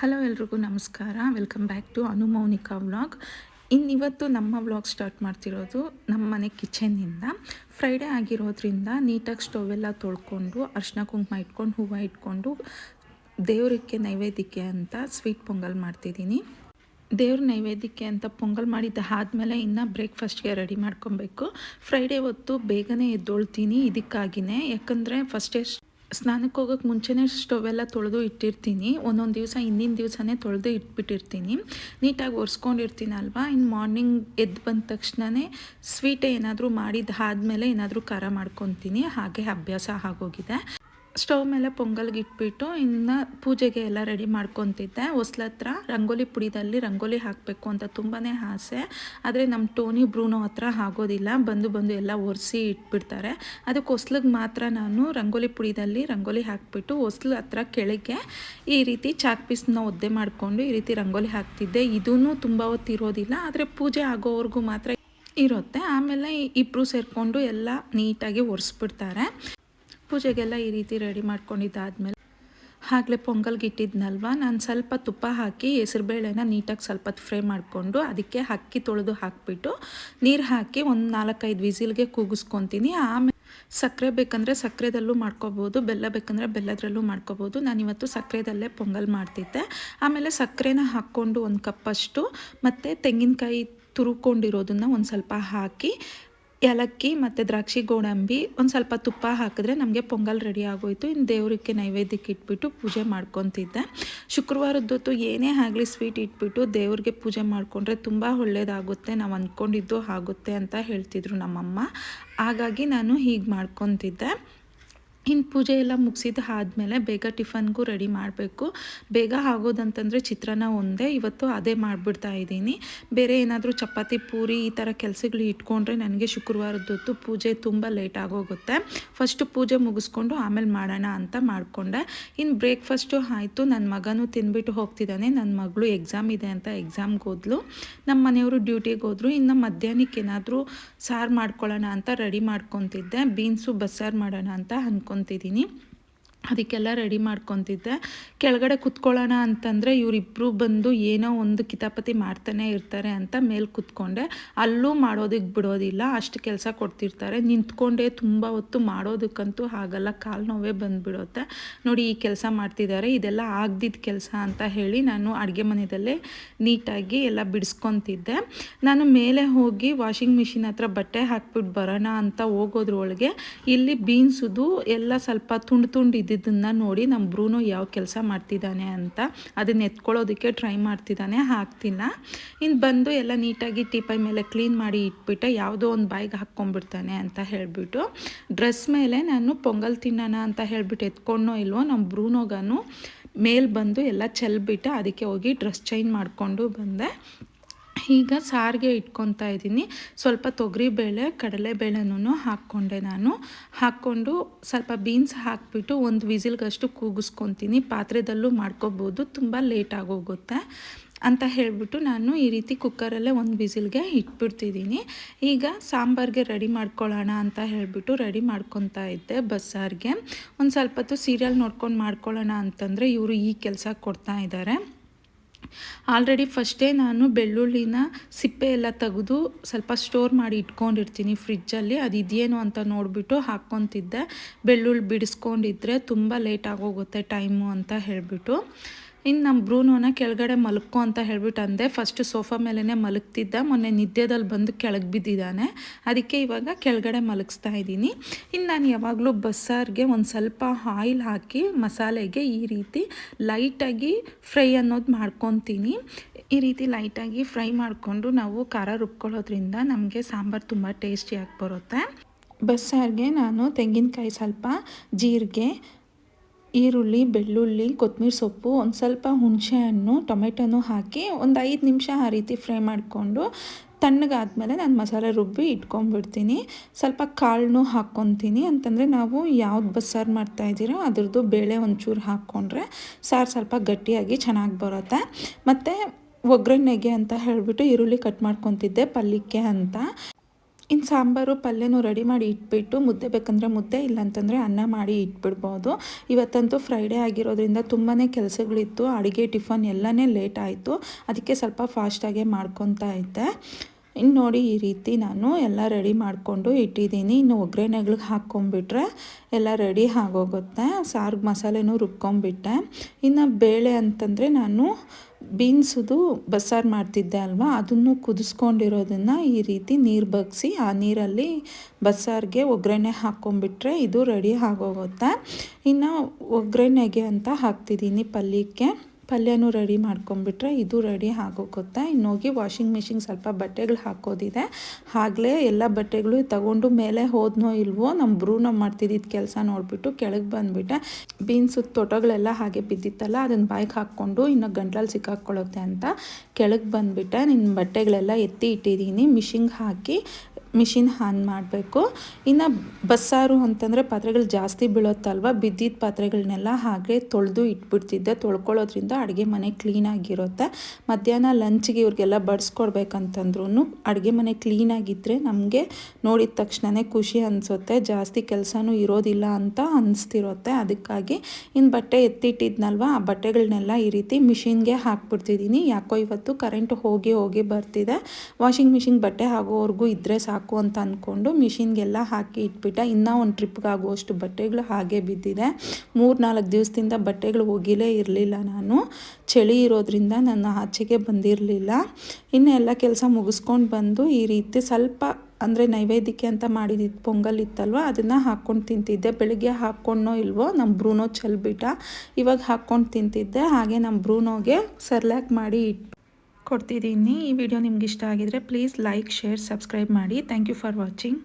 Hello ಎಲ್ರಿಗೂ ನಮಸ್ಕಾರ. Welcome back to Anumounika vlog ಇನ್ನಿವತ್ತು ನಮ್ಮ ವ್ಲಾಗ್ ಸ್ಟಾರ್ಟ್ ಮಾಡ್ತಿರೋದು ನಮ್ಮ ಮನೆ ಕಿಚನ್ನಿಂದ ಫ್ರೈಡೇ ಆಗಿರೋದ್ರಿಂದ ನೀಟಾಗಿ ಸ್ಟೋವ್ ಎಲ್ಲ ತೊಳ್ಕೊಂಡು ಅರ್ಶಿನ ಕುಂಕುಮ ಇಟ್ಕೊಂಡು, ಹೂವು ಇಟ್ಕೊಂಡು ದೇವರಿಗೆ ನೈವೇದ್ಯಕ್ಕೆ ಅಂತ ಸ್ವೀಟ್ ಪೊಂಗಲ್ ಮಾಡ್ತಿದ್ದೀನಿ. ದೇವ್ರ ನೈವೇದ್ಯಕ್ಕೆ ಅಂತ ಪೊಂಗಲ್ ಮಾಡಿದ್ದ ಆದಮೇಲೆ ಇನ್ನು ಬ್ರೇಕ್ಫಾಸ್ಟ್ಗೆ ರೆಡಿ ಮಾಡ್ಕೊಬೇಕು. ಫ್ರೈಡೇ ಹೊತ್ತು ಬೇಗನೆ ಎದ್ದೊಳ್ತೀನಿ ಇದಕ್ಕಾಗಿಯೇ ಯಾಕಂದರೆ ಫಸ್ಟೇ ಸ್ನಾನಕ್ಕೆ ಹೋಗೋಕ್ಕೆ ಮುಂಚೆನೇ ಸ್ಟವ್ ಎಲ್ಲ ತೊಳೆದು ಇಟ್ಟಿರ್ತೀನಿ. ಒಂದೊಂದು ದಿವಸ, ಹಿಂದಿನ ದಿವಸನೇ ತೊಳೆದು ಇಟ್ಬಿಟ್ಟಿರ್ತೀನಿ. ನೀಟಾಗಿ ಒರೆಸ್ಕೊಂಡಿರ್ತೀನಲ್ವ? ಇನ್ನು ಮಾರ್ನಿಂಗ್ ಎದ್ದು ಬಂದ ತಕ್ಷಣವೇ ಸ್ವೀಟೇ ಏನಾದರೂ ಮಾಡಿದ್ದು ಆದಮೇಲೆ ಏನಾದರೂ ಖಾರ ಮಾಡ್ಕೊತೀನಿ. ಹಾಗೆ ಅಭ್ಯಾಸ ಆಗೋಗಿದೆ. ಸ್ಟವ್ ಮೇಲೆ ಪೊಂಗಲ್ಗೆ ಇಟ್ಬಿಟ್ಟು ಇನ್ನು ಪೂಜೆಗೆ ಎಲ್ಲ ರೆಡಿ ಮಾಡ್ಕೊತಿದ್ದೆ. ಹೊಸ್ಲತ್ರ ರಂಗೋಲಿ ಪುಡಿದಲ್ಲಿ ರಂಗೋಲಿ ಹಾಕಬೇಕು ಅಂತ ತುಂಬಾ ಆಸೆ. ಆದರೆ ನಮ್ಮ ಟೋನಿ ಬ್ರೂನೋ ಹತ್ರ ಆಗೋದಿಲ್ಲ. ಬಂದು ಬಂದು ಎಲ್ಲ ಒರೆಸಿ ಇಟ್ಬಿಡ್ತಾರೆ. ಅದಕ್ಕೆ ಹೊಸ್ಲಿಗೆ ಮಾತ್ರ ನಾನು ರಂಗೋಲಿ ಪುಡಿದಲ್ಲಿ ರಂಗೋಲಿ ಹಾಕಿಬಿಟ್ಟು ಹೊಸ್ಲು ಹತ್ರ ಕೆಳಗೆ ಈ ರೀತಿ ಚಾಕ್ ಪೀಸ್ನ ಒದ್ದೆ ಮಾಡಿಕೊಂಡು ಈ ರೀತಿ ರಂಗೋಲಿ ಹಾಕ್ತಿದ್ದೆ. ಇದೂ ತುಂಬ ಹೊತ್ತಿರೋದಿಲ್ಲ ಆದರೆ ಪೂಜೆ ಆಗೋವರೆಗೂ ಮಾತ್ರ ಇರುತ್ತೆ. ಆಮೇಲೆ ಇಬ್ಬರು ಸೇರಿಕೊಂಡು ಎಲ್ಲ ನೀಟಾಗಿ ಒರೆಸ್ಬಿಡ್ತಾರೆ. ಪೂಜೆಗೆಲ್ಲ ಈ ರೀತಿ ರೆಡಿ ಮಾಡ್ಕೊಂಡಿದ್ದಾದ್ಮೇಲೆ ಆಗಲೇ ಪೊಂಗಲ್ಗೆ ಇಟ್ಟಿದ್ನಲ್ವ ನಾನು ಸ್ವಲ್ಪ ತುಪ್ಪ ಹಾಕಿ ಹೆಸರುಬೇಳೆನ ನೀಟಾಗಿ ಸ್ವಲ್ಪ ಫ್ರೈ ಮಾಡಿಕೊಂಡು ಅದಕ್ಕೆ ಅಕ್ಕಿ ತೊಳೆದು ಹಾಕಿಬಿಟ್ಟು ನೀರು ಹಾಕಿ ಒಂದು ನಾಲ್ಕೈದು ವಿಸಿಲ್ಗೆ ಕೂಗಿಸ್ಕೊತೀನಿ. ಆಮೇಲೆ ಸಕ್ಕರೆ ಬೇಕಂದರೆ ಸಕ್ಕರೆದಲ್ಲೂ ಮಾಡ್ಕೋಬೋದು, ಬೆಲ್ಲ ಬೇಕಂದರೆ ಬೆಲ್ಲದ್ರಲ್ಲೂ ಮಾಡ್ಕೋಬೋದು. ನಾನಿವತ್ತು ಸಕ್ಕರೆದಲ್ಲೇ ಪೊಂಗಲ್ ಮಾಡ್ತಿದ್ದೆ. ಆಮೇಲೆ ಸಕ್ಕರೆನ ಹಾಕ್ಕೊಂಡು ಒಂದು ಕಪ್ಪಷ್ಟು ಮತ್ತು ತೆಂಗಿನಕಾಯಿ ತುರುಕೊಂಡಿರೋದನ್ನು ಒಂದು ಸ್ವಲ್ಪ ಹಾಕಿ ಏಲಕ್ಕಿ ಮತ್ತು ದ್ರಾಕ್ಷಿ ಗೋಡಂಬಿ ಒಂದು ಸ್ವಲ್ಪ ತುಪ್ಪ ಹಾಕಿದ್ರೆ ನಮಗೆ ಪೊಂಗಲ್ ರೆಡಿ ಆಗೋಯಿತು. ಇನ್ನು ದೇವರಿಗೆ ನೈವೇದ್ಯಕ್ಕೆ ಇಟ್ಬಿಟ್ಟು ಪೂಜೆ ಮಾಡ್ಕೊತಿದ್ದೆ. ಶುಕ್ರವಾರದೊತ್ತು ಏನೇ ಆಗಲಿ ಸ್ವೀಟ್ ಇಟ್ಬಿಟ್ಟು ದೇವ್ರಿಗೆ ಪೂಜೆ ಮಾಡಿಕೊಂಡ್ರೆ ತುಂಬ ಒಳ್ಳೆಯದಾಗುತ್ತೆ ನಾವು ಅಂದ್ಕೊಂಡಿದ್ದು ಆಗುತ್ತೆ ಅಂತ ಹೇಳ್ತಿದ್ರು ನಮ್ಮಮ್ಮ. ಹಾಗಾಗಿ ನಾನು ಹೀಗೆ ಮಾಡ್ಕೊತಿದ್ದೆ. ಇನ್ನು ಪೂಜೆ ಎಲ್ಲ ಮುಗಿಸಿದ ಆದಮೇಲೆ ಬೇಗ ಟಿಫನ್ಗೂ ರೆಡಿ ಮಾಡಬೇಕು. ಬೇಗ ಆಗೋದಂತಂದರೆ ಚಿತ್ರಾನ್ನ ಒಂದೇ, ಇವತ್ತು ಅದೇ ಮಾಡಿಬಿಡ್ತಾ ಇದ್ದೀನಿ. ಬೇರೆ ಏನಾದರೂ ಚಪಾತಿ, ಪೂರಿ ಈ ಥರ ಕೆಲಸಗಳು ಇಟ್ಕೊಂಡ್ರೆ ನನಗೆ ಶುಕ್ರವಾರದೊತ್ತು ಪೂಜೆ ತುಂಬ ಲೇಟ್ ಆಗೋಗುತ್ತೆ. ಫಸ್ಟು ಪೂಜೆ ಮುಗಿಸ್ಕೊಂಡು ಆಮೇಲೆ ಮಾಡೋಣ ಅಂತ ಮಾಡಿಕೊಂಡೆ. ಇನ್ನು ಬ್ರೇಕ್ಫಾಸ್ಟು ಆಯಿತು ನನ್ನ ಮಗನೂ ತಿಂದ್ಬಿಟ್ಟು ಹೋಗ್ತಿದ್ದಾನೆ ನನ್ನ ಮಗಳು ಎಕ್ಸಾಮ್ ಇದೆ ಅಂತ ಎಕ್ಸಾಮ್ಗೆ ಹೋದ್ಲು. ನಮ್ಮ ಮನೆಯವರು ಡ್ಯೂಟಿಗೆ ಹೋದರು, ಇನ್ನು ಮಧ್ಯಾಹ್ನಕ್ಕೆ ಏನಾದರೂ ಸಾರು ಮಾಡ್ಕೊಳ್ಳೋಣ ಅಂತ ರೆಡಿ ಮಾಡ್ಕೊತಿದ್ದೆ. ಬೀನ್ಸು ಬಸ್ಸಾರು ಮಾಡೋಣ ಅಂತ ಅಂದ್ಕೊಂಡು ಮಾಡ್ಕೊತಿದ್ದೀನಿ ಅದಕ್ಕೆಲ್ಲ ರೆಡಿ ಮಾಡ್ಕೊತಿದ್ದೆ. ಕೆಳಗಡೆ ಕುತ್ಕೊಳ್ಳೋಣ ಅಂತಂದರೆ ಇವರಿಬ್ಬರು ಬಂದು ಏನೋ ಒಂದು ಕಿತಾಪತಿ ಮಾಡ್ತಾನೆ ಇರ್ತಾರೆ ಅಂತ ಮೇಲೆ ಕುತ್ಕೊಂಡೆ. ಅಲ್ಲೂ ಮಾಡೋದಕ್ಕೆ ಬಿಡೋದಿಲ್ಲ, ಅಷ್ಟು ಕೆಲಸ ಕೊಡ್ತಿರ್ತಾರೆ. ನಿಂತ್ಕೊಂಡೆ ತುಂಬ ಹೊತ್ತು ಮಾಡೋದಕ್ಕಂತೂ ಹಾಗಲ್ಲ, ಕಾಲು ನೋವೇ ಬಂದುಬಿಡುತ್ತೆ. ನೋಡಿ ಈ ಕೆಲಸ ಮಾಡ್ತಿದ್ದಾರೆ, ಇದೆಲ್ಲ ಆಗ್ದಿದ್ದ ಕೆಲಸ ಅಂತ ಹೇಳಿ ನಾನು ಅಡುಗೆ ಮನೆಯಲ್ಲೇ ನೀಟಾಗಿ ಎಲ್ಲ ಬಿಡಿಸ್ಕೊತಿದ್ದೆ. ನಾನು ಮೇಲೆ ಹೋಗಿ ವಾಷಿಂಗ್ ಮಿಷಿನ್ ಹತ್ರ ಬಟ್ಟೆ ಹಾಕ್ಬಿಟ್ಟು ಬರೋಣ ಅಂತ ಹೋಗೋದ್ರೊಳಗೆ ಇಲ್ಲಿ ಬೀನ್ಸುದು ಎಲ್ಲ ಸ್ವಲ್ಪ ತುಂಡು ತುಂಡು ಇದ್ದಿದ್ದನ್ನು ನೋಡಿ ನಮ್ಮ ಬ್ರೂನು ಯಾವ ಕೆಲಸ ಮಾಡ್ತಿದ್ದಾನೆ ಅಂತ ಅದನ್ನ ಎತ್ಕೊಳ್ಳೋದಕ್ಕೆ ಟ್ರೈ ಮಾಡ್ತಿದ್ದಾನೆ ಹಾಕ್ತಿಲ್ಲ. ಇನ್ನು ಬಂದು ಎಲ್ಲ ನೀಟಾಗಿ ಟೀಪೈ ಮೇಲೆ ಕ್ಲೀನ್ ಮಾಡಿ ಇಟ್ಬಿಟ್ಟೆ ಯಾವುದೋ ಒಂದು ಬಾಯಿಗೆ ಹಾಕ್ಕೊಂಡ್ಬಿಡ್ತಾನೆ ಅಂತ ಹೇಳಿಬಿಟ್ಟು ಡ್ರೆಸ್ ಮೇಲೆ ನಾನು ಪೊಂಗಲ್ ತಿನ್ನೋಣ ಅಂತ ಹೇಳ್ಬಿಟ್ಟು ಎತ್ಕೊಂಡೋ ಇಲ್ವೋ ನಮ್ಮ ಬ್ರೂನೋಗನು ಮೇಲೆ ಬಂದು ಎಲ್ಲ ಚೆಲ್ಬಿಟ್ಟು ಅದಕ್ಕೆ ಹೋಗಿ ಡ್ರೆಸ್ ಚೇಂಜ್ ಮಾಡಿಕೊಂಡು ಬಂದೆ. ಈಗ ಸಾರಿಗೆ ಇಟ್ಕೊತಾ ಇದ್ದೀನಿ. ಸ್ವಲ್ಪ ತೊಗರಿಬೇಳೆ ಕಡಲೆಬೇಳೆನೂ ಹಾಕ್ಕೊಂಡೆ ನಾನು. ಹಾಕ್ಕೊಂಡು ಸ್ವಲ್ಪ ಬೀನ್ಸ್ ಹಾಕ್ಬಿಟ್ಟು ಒಂದು ವಿಸಿಲ್ಗಷ್ಟು ಕೂಗಿಸ್ಕೊತೀನಿ ಪಾತ್ರೆದಲ್ಲೂ ಮಾಡ್ಕೋಬೋದು ತುಂಬ ಲೇಟ್ ಆಗೋಗುತ್ತೆ ಅಂತ ಹೇಳಿಬಿಟ್ಟು ನಾನು ಈ ರೀತಿ ಕುಕ್ಕರಲ್ಲೇ ಒಂದು ವಿಸಿಲ್ಗೆ ಇಟ್ಬಿಡ್ತಿದ್ದೀನಿ. ಈಗ ಸಾಂಬಾರಿಗೆ ರೆಡಿ ಮಾಡ್ಕೊಳ್ಳೋಣ ಅಂತ ಹೇಳಿಬಿಟ್ಟು ರೆಡಿ ಮಾಡ್ಕೊತಾ ಇದ್ದೆ ಬಸ್ಸಾರಿಗೆ. ಒಂದು ಸ್ವಲ್ಪ ಹೊತ್ತು ಸೀರಿಯಲ್ ನೋಡ್ಕೊಂಡು ಮಾಡ್ಕೊಳ್ಳೋಣ ಅಂತಂದರೆ ಇವರು ಈ ಕೆಲಸ ಕೊಡ್ತಾ ಇದ್ದಾರೆ. ಆಲ್ರೆಡಿ ಫಸ್ಟೇ ನಾನು ಬೆಳ್ಳುಳ್ಳಿನ ಸಿಪ್ಪೆ ಎಲ್ಲ ತೆಗೆದು ಸ್ವಲ್ಪ ಸ್ಟೋರ್ ಮಾಡಿ ಇಟ್ಕೊಂಡಿರ್ತೀನಿ ಫ್ರಿಜ್ಜಲ್ಲಿ ಅದು ಇದೆಯೇನು ಅಂತ ನೋಡಿಬಿಟ್ಟು ಹಾಕ್ಕೊತಿದ್ದೆ. ಬೆಳ್ಳುಳ್ಳಿ ಬಿಡಿಸ್ಕೊಂಡಿದ್ರೆ ತುಂಬ ಲೇಟ್ ಆಗೋಗುತ್ತೆ ಟೈಮು ಅಂತ ಹೇಳಿಬಿಟ್ಟು. ಇನ್ನು ನಮ್ಮ ಬ್ರೂನೋನ ಕೆಳಗಡೆ ಮಲ್ಕೋ ಅಂತ ಹೇಳ್ಬಿಟ್ಟು ಅಂದೆ. ಫಸ್ಟ್ ಸೋಫಾ ಮೇಲೇ ಮಲಗ್ತಿದ್ದ. ಮೊನ್ನೆ ನಿದ್ದೆದಲ್ಲಿ ಬಂದು ಕೆಳಗೆ ಬಿದ್ದಿದ್ದಾನೆ. ಅದಕ್ಕೆ ಇವಾಗ ಕೆಳಗಡೆ ಮಲಗಿಸ್ತಾ ಇದ್ದೀನಿ. ಇನ್ನು ನಾನು ಯಾವಾಗಲೂ ಬಸ್ಸಾರಿಗೆ ಒಂದು ಸ್ವಲ್ಪ ಆಯಿಲ್ ಹಾಕಿ ಮಸಾಲೆಗೆ ಈ ರೀತಿ ಲೈಟಾಗಿ ಫ್ರೈ ಅನ್ನೋದು ಮಾಡ್ಕೊತೀನಿ. ಈ ರೀತಿ ಲೈಟಾಗಿ ಫ್ರೈ ಮಾಡಿಕೊಂಡು ನಾವು ಖಾರ ರುಬ್ಕೊಳ್ಳೋದ್ರಿಂದ ನಮಗೆ ಸಾಂಬಾರು ತುಂಬ ಟೇಸ್ಟಿಯಾಗಿ ಬರುತ್ತೆ. ಬಸ್ಸಾರಿಗೆ ನಾನು ತೆಂಗಿನಕಾಯಿ ಸ್ವಲ್ಪ, ಜೀರಿಗೆ ಈರುಳ್ಳಿ, ಬೆಳ್ಳುಳ್ಳಿ ಕೊತ್ತಂಬರಿ ಸೊಪ್ಪು, ಒಂದು ಸ್ವಲ್ಪ ಹುಣಸೆಹಣ್ಣು ಟೊಮೆಟೊನೂ ಹಾಕಿ ಒಂದು ಐದು ನಿಮಿಷ ಆ ರೀತಿ ಫ್ರೈ ಮಾಡಿಕೊಂಡು ತಣ್ಣಗಾದಮೇಲೆ ನಾನು ಮಸಾಲೆ ರುಬ್ಬಿ ಇಟ್ಕೊಂಡ್ಬಿಡ್ತೀನಿ. ಸ್ವಲ್ಪ ಕಾಳನ್ನೂ ಹಾಕ್ಕೊತೀನಿ. ಅಂತಂದರೆ ನಾವು ಯಾವ್ದು ಬಸ್ಸಾರು ಮಾಡ್ತಾಯಿದ್ದೀರೋ ಅದ್ರದ್ದು ಬೇಳೆ ಒಂಚೂರು ಹಾಕ್ಕೊಂಡ್ರೆ ಸಾರು ಸ್ವಲ್ಪ ಗಟ್ಟಿಯಾಗಿ ಚೆನ್ನಾಗಿ ಬರುತ್ತೆ. ಮತ್ತು ಒಗ್ಗರಣೆಗೆ ಅಂತ ಹೇಳಿಬಿಟ್ಟು ಈರುಳ್ಳಿ ಕಟ್ ಮಾಡ್ಕೊತಿದ್ದೆ, ಪಲ್ಯಕ್ಕೆ ಅಂತ. ಇನ್ನು ಸಾಂಬಾರು ಪಲ್ಯನೂ ರೆಡಿ ಮಾಡಿ ಇಟ್ಬಿಟ್ಟು ಮುದ್ದೆ ಬೇಕಂದರೆ ಮುದ್ದೆ, ಇಲ್ಲಾಂತಂದರೆ ಅನ್ನ ಮಾಡಿ ಇಟ್ಬಿಡ್ಬೋದು. ಇವತ್ತಂತೂ ಫ್ರೈಡೇ ಆಗಿರೋದ್ರಿಂದ ತುಂಬಾ ಕೆಲಸಗಳಿತ್ತು, ಅಡುಗೆ, ಟಿಫನ್ ಎಲ್ಲನೇ ಲೇಟ್ ಆಯಿತು. ಅದಕ್ಕೆ ಸ್ವಲ್ಪ ಫಾಸ್ಟಾಗೆ ಮಾಡ್ಕೊತಾ ಇದ್ದೆ. ಇನ್ನು ನೋಡಿ ಈ ರೀತಿ ನಾನು ಎಲ್ಲ ರೆಡಿ ಮಾಡಿಕೊಂಡು ಇಟ್ಟಿದ್ದೀನಿ. ಇನ್ನು ಒಗ್ಗರಣೆಗಳಿಗೆ ಹಾಕ್ಕೊಂಬಿಟ್ರೆ ಎಲ್ಲ ರೆಡಿ ಆಗೋಗುತ್ತೆ. ಸಾರ್ಗೆ ಮಸಾಲೆನೂ ರುಬ್ಕೊಂಬಿಟ್ಟೆ. ಇನ್ನು ಬೇಳೆ ಅಂತಂದರೆ ನಾನು ಬೀನ್ಸುದು ಬಸ್ಸಾರು ಮಾಡ್ತಿದ್ದೆ ಅಲ್ವಾ? ಅದನ್ನು ಕುದಿಸ್ಕೊಂಡಿರೋದನ್ನು ಈ ರೀತಿ ನೀರು ಬಗ್ಸಿ ಆ ನೀರಲ್ಲಿ ಬಸ್ಸಾರಿಗೆ ಒಗ್ಗರಣೆ ಹಾಕ್ಕೊಂಬಿಟ್ರೆ ಇದು ರೆಡಿ ಆಗೋಗುತ್ತೆ? ಇನ್ನು ಒಗ್ಗರಣೆಗೆ ಅಂತ ಹಾಕ್ತಿದ್ದೀನಿ ಪಲ್ಯಕ್ಕೆ. ಪಲ್ಯನೂ ರೆಡಿ ಮಾಡ್ಕೊಂಬಿಟ್ರೆ ಇದು ರೆಡಿ ಆಗೋಗುತ್ತೆ. ಇನ್ನು ಹೋಗಿ ವಾಷಿಂಗ್ ಮಿಷಿನ್ ಸ್ವಲ್ಪ ಬಟ್ಟೆಗಳು ಹಾಕೋದಿದೆ. ಆಗಲೇ ಎಲ್ಲ ಬಟ್ಟೆಗಳು ತಗೊಂಡು ಮೇಲೆ ಹೋದ್ನೋ ಇಲ್ವೋ ನಮ್ಮ ಬ್ರೂನ ಮಾಡ್ತಿದ್ದಿದ್ದು ಕೆಲಸ ನೋಡಿಬಿಟ್ಟು ಕೆಳಗೆ ಬಂದುಬಿಟ್ಟೆ. ಬೀನ್ಸು, ತೋಟಗಳೆಲ್ಲ ಹಾಗೆ ಬಿದ್ದಿತ್ತಲ್ಲ ಅದನ್ನು ಬಾಯಿಗೆ ಹಾಕ್ಕೊಂಡು ಇನ್ನು ಗಂಟ್ಲಲ್ಲಿ ಸಿಕ್ಕಾಕ್ಕೊಳ್ಳುತ್ತೆ ಅಂತ ಕೆಳಗೆ ಬಂದುಬಿಟ್ಟೆ. ನಿನ್ನ ಬಟ್ಟೆಗಳೆಲ್ಲ ಎತ್ತಿ ಇಟ್ಟಿದ್ದೀನಿ. ಮಿಷಿನ್ಗೆ ಹಾಕಿ ಮಿಷಿನ್ ಆನ್ ಮಾಡಬೇಕು. ಇನ್ನು ಬಸ್ಸಾರು ಅಂತಂದರೆ ಪಾತ್ರೆಗಳು ಜಾಸ್ತಿ ಬೀಳುತ್ತಲ್ವ? ಬಿದ್ದಿದ್ದ ಪಾತ್ರೆಗಳನ್ನೆಲ್ಲ ಹಾಗೆ ತೊಳೆದು ಇಟ್ಬಿಡ್ತಿದ್ದೆ. ತೊಳ್ಕೊಳ್ಳೋದ್ರಿಂದ ಅಡುಗೆ ಮನೆ ಕ್ಲೀನಾಗಿರುತ್ತೆ ಮಧ್ಯಾಹ್ನ ಲಂಚ್ಗೆ ಇವ್ರಿಗೆಲ್ಲ ಬಡಿಸ್ಕೊಡ್ಬೇಕಂತಂದ್ರೂ ಅಡುಗೆ ಮನೆ ಕ್ಲೀನಾಗಿದ್ದರೆ ನಮಗೆ ನೋಡಿದ ತಕ್ಷಣವೇ ಖುಷಿ ಅನಿಸುತ್ತೆ. ಜಾಸ್ತಿ ಕೆಲಸನೂ ಇರೋದಿಲ್ಲ ಅಂತ ಅನಿಸ್ತಿರುತ್ತೆ. ಅದಕ್ಕಾಗಿ ಇನ್ನು ಬಟ್ಟೆ ಎತ್ತಿಟ್ಟಿದ್ನಲ್ವ? ಆ ಬಟ್ಟೆಗಳನ್ನೆಲ್ಲ ಈ ರೀತಿ ಮಿಷಿನ್ಗೆ ಹಾಕ್ಬಿಡ್ತಿದ್ದೀನಿ. ಯಾಕೋ ಇವತ್ತು ಕರೆಂಟ್ ಹೋಗಿ ಹೋಗಿ ಬರ್ತಿದೆ. ವಾಷಿಂಗ್ ಮಿಷಿನ್ ಬಟ್ಟೆ ಹಾಕೋವರೆಗೂ ಇದ್ದರೆ ಸಾಕು. ಸಾಕು ಅಂತ ಅಂದ್ಕೊಂಡು ಮಿಷಿನ್ಗೆಲ್ಲ ಹಾಕಿ ಇಟ್ಬಿಟ್ಟ. ಇನ್ನೂ ಒಂದು ಟ್ರಿಪ್ಗಾಗುವಷ್ಟು ಬಟ್ಟೆಗಳು ಹಾಗೆ ಬಿದ್ದಿದೆ. ಮೂರು ನಾಲ್ಕು ದಿವಸದಿಂದ ಬಟ್ಟೆಗಳು ಹೋಗಿಲೇ ಇರಲಿಲ್ಲ ನಾನು. ಚಳಿ ಇರೋದ್ರಿಂದ ನನ್ನ ಆಚೆಗೆ ಬಂದಿರಲಿಲ್ಲ. ಇನ್ನು ಎಲ್ಲ ಕೆಲಸ ಮುಗಿಸ್ಕೊಂಡು ಬಂದು ಈ ರೀತಿ ಸ್ವಲ್ಪ ಅಂದರೆ ನೈವೇದ್ಯಕ್ಕೆ ಅಂತ ಮಾಡಿದ್ದು ಪೊಂಗಲ್ ಇತ್ತಲ್ವ, ಅದನ್ನು ಹಾಕ್ಕೊಂಡು ತಿಂತಿದ್ದೆ. ಬೆಳಿಗ್ಗೆ ಹಾಕ್ಕೊಂಡೋ ಇಲ್ವೋ, ನಮ್ಮ ಬ್ರೂನೋ ಚಲ್ಬಿಟ್ಟ. ಇವಾಗ ಹಾಕ್ಕೊಂಡು ತಿಂತಿದ್ದೆ. ಹಾಗೆ ನಮ್ಮ ಬ್ರೂನೋಗೆ ಸರ್ಲ್ಯಾಕ್ ಮಾಡಿ ಇಟ್ಟು ಕೊಡ್ತಿದ್ದೀನಿ ಈ ವಿಡಿಯೋ ನಿಮ್ಗೆ ಇಷ್ಟ ಆಗಿದರೆ ಪ್ಲೀಸ್ ಲೈಕ್ ಶೇರ್ ಸಬ್ಸ್ಕ್ರೈಬ್ ಮಾಡಿ. Thank you for watching